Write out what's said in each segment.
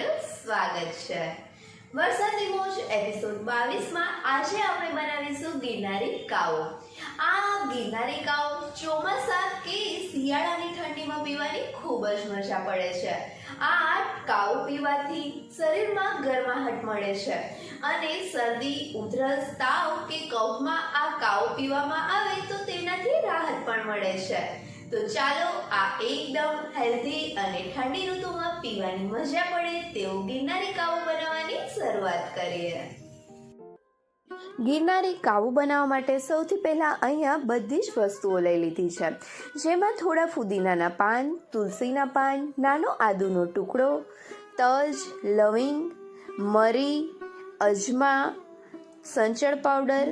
તમારું સ્વાગત છે. વરસાદી મોજ એપિસોડ બાવીસમાં આજે આપણે બનાવીશું ગિરનારી કાવો. આ ગિરનારી કાવો ચોમાસા કે શિયાળાની ઠંડીમાં પીવાની ખૂબ જ મજા પડે છે. આ કાવો પીવાથી શરીરમાં ગરમાહટ મળે છે અને શરદી, ઉધરસ, તાવ કે કફમાં આ કાવો પીવામાં આવે તો તેનાથી રાહત પણ મળે છે. તો ચાલો આ એકદમ હેલ્ધી અને ઠંડી ઋતુમાં પીવાની મજા પડે તેવું ગિરનારી કાવો બનાવવાની શરૂઆત કરીએ. ગિરનારી કાવું બનાવવા માટે સૌથી પહેલાં અહીંયા બધી જ વસ્તુઓ લઈ લીધી છે. જેમાં થોડા ફુદીનાના પાન, તુલસીના પાન, નાનો આદુનો ટુકડો, તજ, લવિંગ, મરી, અજમા, સંચળ પાવડર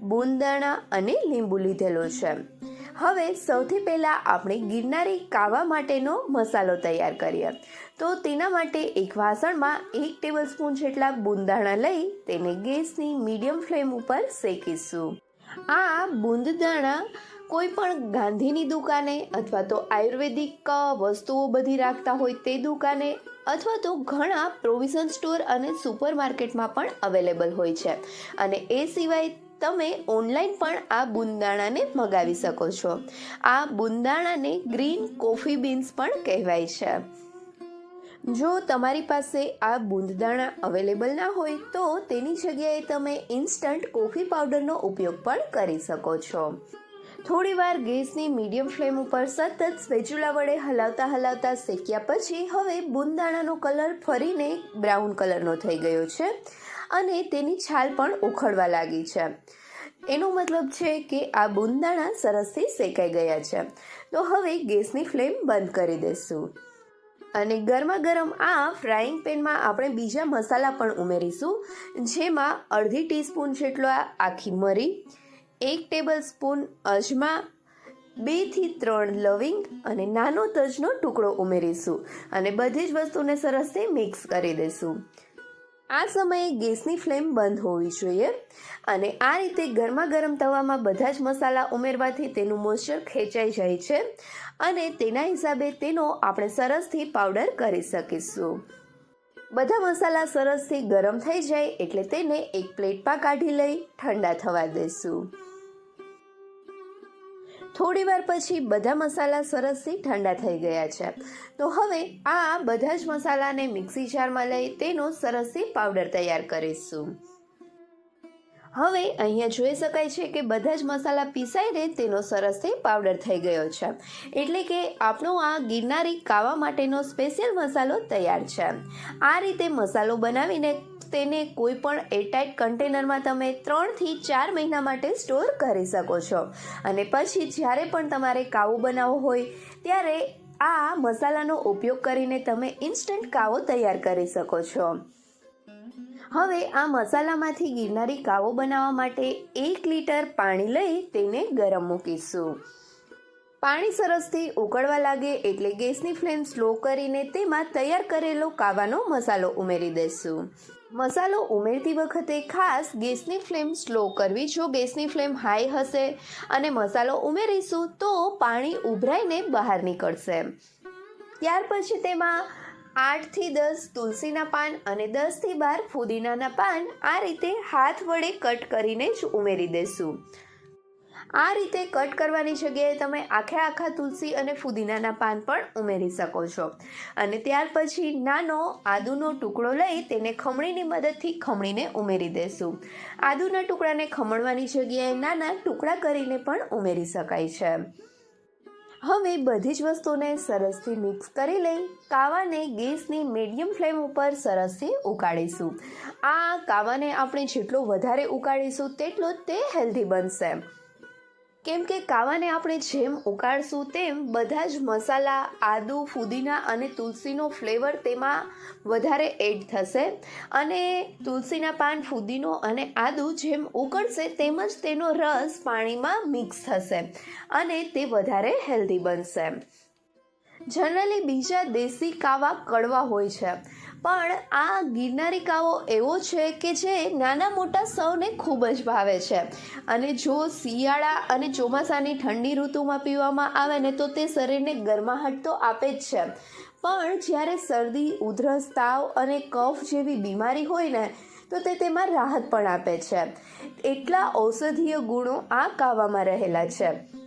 બુંદાણા અને લીંબુ લીધેલો છે. હવે સૌથી પહેલાં આપણે ગિરનારી કાવા માટેનો મસાલો તૈયાર કરીએ. તો તેના માટે એક વાસણમાં એક ટેબલ સ્પૂન જેટલા બુંદાણા લઈ તેને ગેસની મીડિયમ ફ્લેમ ઉપર શેકીશું. આ બુંદદાણા કોઈ પણ ગાંધીની દુકાને અથવા તો આયુર્વેદિક વસ્તુઓ બધી રાખતા હોય તે દુકાને અથવા તો ઘણા પ્રોવિઝન સ્ટોર અને સુપર માર્કેટમાં પણ અવેલેબલ હોય છે. અને એ સિવાય તમે ઓનલાઈન પણ આ બુંદાણાને મગાવી શકો છો. આ બુંદાણાને ગ્રીન કોફી બીન્સ પણ કહેવાય છે. જો તમારી પાસે આ બુંદદાણા અવેલેબલ ના હોય તો તેની જગ્યાએ તમે ઇન્સ્ટન્ટ કોફી પાવડરનો ઉપયોગ પણ કરી શકો છો. થોડીવાર ગેસની મીડિયમ ફ્લેમ ઉપર સતત સ્પેચ્યુલા વડે હલાવતા હલાવતા શેક્યા પછી હવે બુંદાણાનો કલર ફરીને બ્રાઉન કલરનો થઈ ગયો છે. અને તેની છાલ પણ ઉખડવા લાગી છે. એનો મતલબ છે કે આ બુંદાણા સરસથી શેકાઈ ગયા છે. તો હવે ગેસની ફ્લેમ બંધ કરી દઈશું અને ગરમા ગરમ આ ફ્રાઈંગ પેનમાં આપણે બીજા મસાલા પણ ઉમેરીશું, જેમાં અડધી ટીસ્પૂન જેટલો આખી મરી, એક ટેબલ સ્પૂન અજમા, બેથી ત્રણ લવિંગ અને નાનો તજનો ટુકડો ઉમેરીશું. અને બધી જ વસ્તુને સરસથી મિક્સ કરી દઈશું આ સમયે ગેસની ફ્લેમ બંધ હોવી જોઈએ અને આ રીતે ગરમા ગરમ તવામાં બધા જ મસાલા ઉમેરવાથી તેનું મોઇશ્ચર ખેંચાઈ જાય છે અને તેના હિસાબે તેનો આપણે સરસથી પાવડર કરી શકીશું. બધા મસાલા સરસથી ગરમ થઈ જાય એટલે તેને એક પ્લેટમાં કાઢી લઈ ઠંડા થવા દઈશું થોડી વાર પછી બધા મસાલા સરસથી ઠંડા થઈ ગયા છે. તો હવે આ બધા જ મસાલાને મિક્સી જારમાં લઈ તેનો સરસથી પાવડર તૈયાર કરીશું. હવે અહીંયા જોઈ શકાય છે કે બધા જ મસાલા પીસાઈને તેનો સરસથી પાવડર થઈ ગયો છે. એટલે કે આપણો આ ગિરનારી કાવા માટેનો સ્પેશિયલ મસાલો તૈયાર છે. આ રીતે મસાલો બનાવીને તેને કોઈ પણ એરટાઇટ કન્ટેનરમાં તમે ત્રણથી ચાર મહિના માટે સ્ટોર કરી શકો છો. અને પછી જ્યારે પણ તમારે કાવો બનાવવો હોય, ત્યારે આ મસાલાનો ઉપયોગ કરીને તમે ઇન્સ્ટન્ટ કાવો તૈયાર કરી શકો છો. હવે આ મસાલામાંથી ગિરનારી કાવો બનાવવા માટે એક લીટર પાણી લઈ તેને ગરમ મૂકીશું. પાણી સરસથી ઉકળવા લાગે એટલે ગેસની ફ્લેમ સ્લો કરીને તેમાં તૈયાર કરેલો કાવાનો મસાલો ઉમેરી દઈશું. મસાલો ઉમેરતી વખતે ખાસ ગેસની ફ્લેમ સ્લો કરવી. જો ગેસની ફ્લેમ હાઈ હશે અને મસાલો ઉમેરીશું, તો પાણી ઉભરાઈને બહાર નીકળશે. ત્યાર પછી તેમાં આઠથી દસ તુલસીના પાન અને દસથી બાર ફુદીનાના પાન આ રીતે હાથ વડે કટ કરીને જ ઉમેરી દઈશું આ રીતે કટ કરવાની જગ્યાએ તમે આખે આખા તુલસી અને ફુદીનાના પાન પણ ઉમેરી શકો છો. અને ત્યાર પછી નાનો આદુનો ટુકડો લઈ તેને ખમણીની મદદથી ખમણીને ઉમેરી દેશું. આદુના ટુકડાને ખમણવાની જગ્યાએ નાના ટુકડા કરીને પણ ઉમેરી શકાય છે. હવે બધી જ વસ્તુને સરસથી મિક્સ કરી લઈ કાવાને ગેસની મીડિયમ ફ્લેમ ઉપર સરસથી ઉકાળીશું. આ કાવાને આપણે જેટલો વધારે ઉકાળીશું, તેટલો તે હેલ્ધી બનશે. કેમ કે કાવાને આપણે જેમ ઉકાળશું તેમ બધા જ મસાલા, આદુ, ફુદીના અને તુલસીનો ફ્લેવર તેમાં વધારે એડ થશે. અને તુલસીના પાન, ફુદીનો અને આદુ જેમ ઉકળશે તેમજ તેનો રસ પાણીમાં મિક્સ થશે અને તે વધારે હેલ્ધી બનશે. જનરલી બીજા દેશી કાવા કડવા હોય છે. પણ આ ગિરનારી કાવો એવો છે કે જે નાના મોટા સૌને ખૂબ જ ભાવે છે. અને જો શિયાળા અને ચોમાસાની ઠંડી ઋતુમાં પીવામાં આવે ને તો તે શરીરને ગરમાહટ તો આપે જ છે. પણ જ્યારે શરદી, ઉધરસ, તાવ અને કફ જેવી બીમારી હોય ને, તો તે તેમાં રાહત પણ આપે છે. એટલા ઔષધીય ગુણો આ કાવામાં રહેલા છે.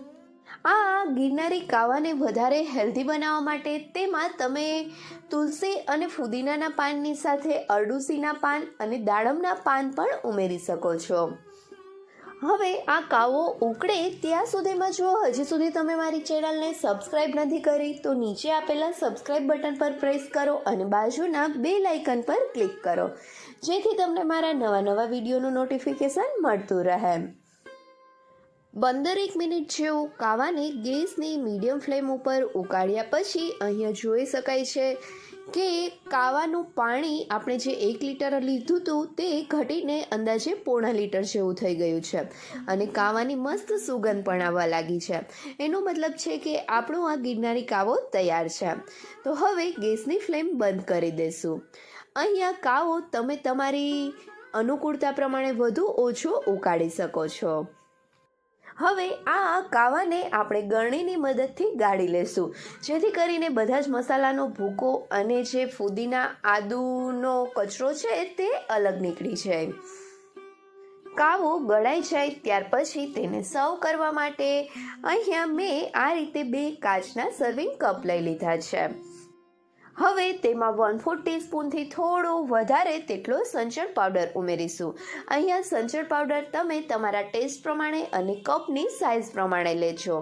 આ ગિરનારી કાવાને વધારે હેલ્ધી બનાવવા માટે તેમાં તમે તુલસી અને ફુદીનાના પાનની સાથે અરડુસીના પાન અને દાડમના પાન પણ ઉમેરી શકો છો. હવે આ કાવો ઉકળે ત્યાં સુધીમાં જો હજી સુધી તમે મારી ચેનલને સબસ્ક્રાઇબ નથી કરી તો નીચે આપેલા સબસ્ક્રાઇબ બટન પર પ્રેસ કરો અને બાજુના બે લાઇકન પર ક્લિક કરો. જેથી તમને મારા નવા નવા વિડીયોનું નોટિફિકેશન મળતું રહે. પંદરેક મિનિટ જેવું કાવાને ગેસની મીડિયમ ફ્લેમ ઉપર ઉકાળ્યા પછી અહીંયા જોઈ શકાય છે કે કાવાનું પાણી આપણે જે એક લીટર લીધું હતું તે ઘટીને અંદાજે પોણા લીટર જેવું થઈ ગયું છે અને કાવાની મસ્ત સુગંધ પણ આવવા લાગી છે. એનો મતલબ છે કે આપણો આ ગિરનારી કાવો તૈયાર છે. તો હવે ગેસની ફ્લેમ બંધ કરી દેશું. અહીંયા કાવો તમે તમારી અનુકૂળતા પ્રમાણે વધુ ઓછો ઉકાળી શકો છો. હવે આ કાવાને આપણે ગરણીની મદદથી ગાળી લેશું. જેથી કરીને બધા જ મસાલાનો ભૂકો અને જે ફુદીના આદુનો કચરો છે તે અલગ નીકળી જાય. કાવો ગળાઈ જાય ત્યાર પછી તેને સર્વ કરવા માટે અહીંયા મેં આ રીતે બે કાચના સર્વિંગ કપ લઈ લીધા છે. હવે તેમાં વન ફોર ટીસ્પૂનથી થોડો વધારે તેટલો સંચળ પાવડર ઉમેરીશું. અહીંયા સંચળ પાવડર તમે તમારા ટેસ્ટ પ્રમાણે અને કપની સાઇઝ પ્રમાણે લેજો.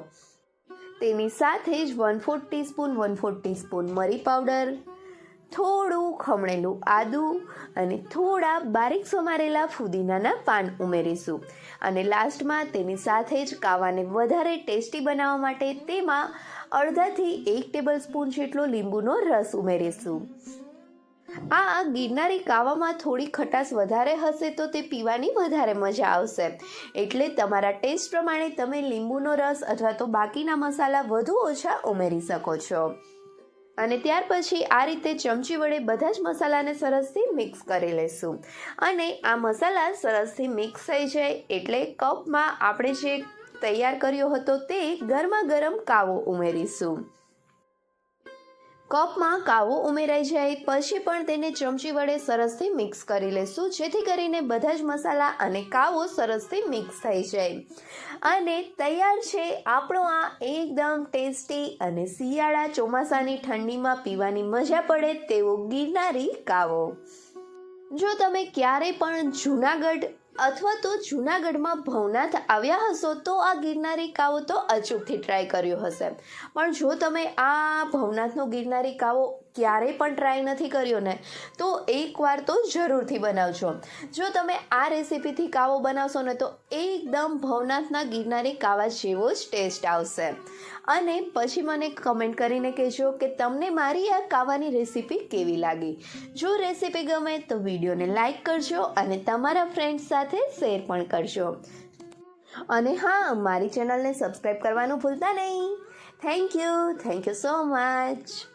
તેની સાથે જ one four teaspoon one four teaspoon મરી પાવડર થોડું ખમણેલું આદું અને થોડા બારીક સમારેલા ફુદીનાના પાન ઉમેરીશું. અને લાસ્ટમાં તેની સાથે જ કાવાને વધારે ટેસ્ટી બનાવવા માટે તેમાં અડધાથી એક ટેબલ સ્પૂન જેટલો લીંબુનો રસ ઉમેરીશું. આ ગિરનારી કાવામાં થોડી ખટાશ વધારે હશે તો તે પીવાની વધારે મજા આવશે. એટલે તમારા ટેસ્ટ પ્રમાણે તમે લીંબુનો રસ અથવા તો બાકીના મસાલા વધુ ઓછા ઉમેરી શકો છો. અને ત્યાર પછી આ રીતે ચમચી વડે બધા જ મસાલાને સરસથી મિક્સ કરી લઈશું અને આ મસાલા સરસથી મિક્સ થઈ જાય એટલે કપમાં આપણે જે તૈયાર કર્યો હતો તે ગરમા ગરમ કાવો ઉમેરીશું. કપમાં કાવો ઉમેરાઈ જાય, પછી પણ તેને ચમચી વડે સરસથી મિક્સ કરી લેશું, જેથી કરીને બધા જ મસાલા અને કાવો સરસથી મિક્સ થઈ જાય. અને તૈયાર છે આપણો આ એકદમ ટેસ્ટી અને શિયાળા ચોમાસાની ઠંડીમાં પીવાની મજા પડે તેવો ગિરનારી કાવો. જો તમે ક્યારે પણ જૂનાગઢ અથવા તો જૂનાગઢમાં ભવનાથ આવ્યા હશો તો આ ગિરનારી કાવો તો અચૂકથી ટ્રાય કર્યો હશે. પણ જો તમે આ ભવનાથનો ગિરનારી કાવો ક્યારેય પણ ટ્રાય નથી કર્યો ને, તો એકવાર તો જરૂરથી બનાવજો. જો તમે આ રેસીપીથી કાવો બનાવશો ને, તો એકદમ ભવનાથના ગિરનારી કાવા જેવો જ ટેસ્ટ આવશે. અને પછી મને કમેન્ટ કરીને કહેજો કે તમને મારી આ કાવાની રેસીપી કેવી લાગી. જો રેસીપી ગમે તો વિડીયોને લાઇક કરજો અને તમારા ફ્રેન્ડ્સ સાથે શેર પણ કરજો. અને હા, મારી ચેનલને સબસ્ક્રાઈબ કરવાનું ભૂલતા નહીં. Thank you thank you so much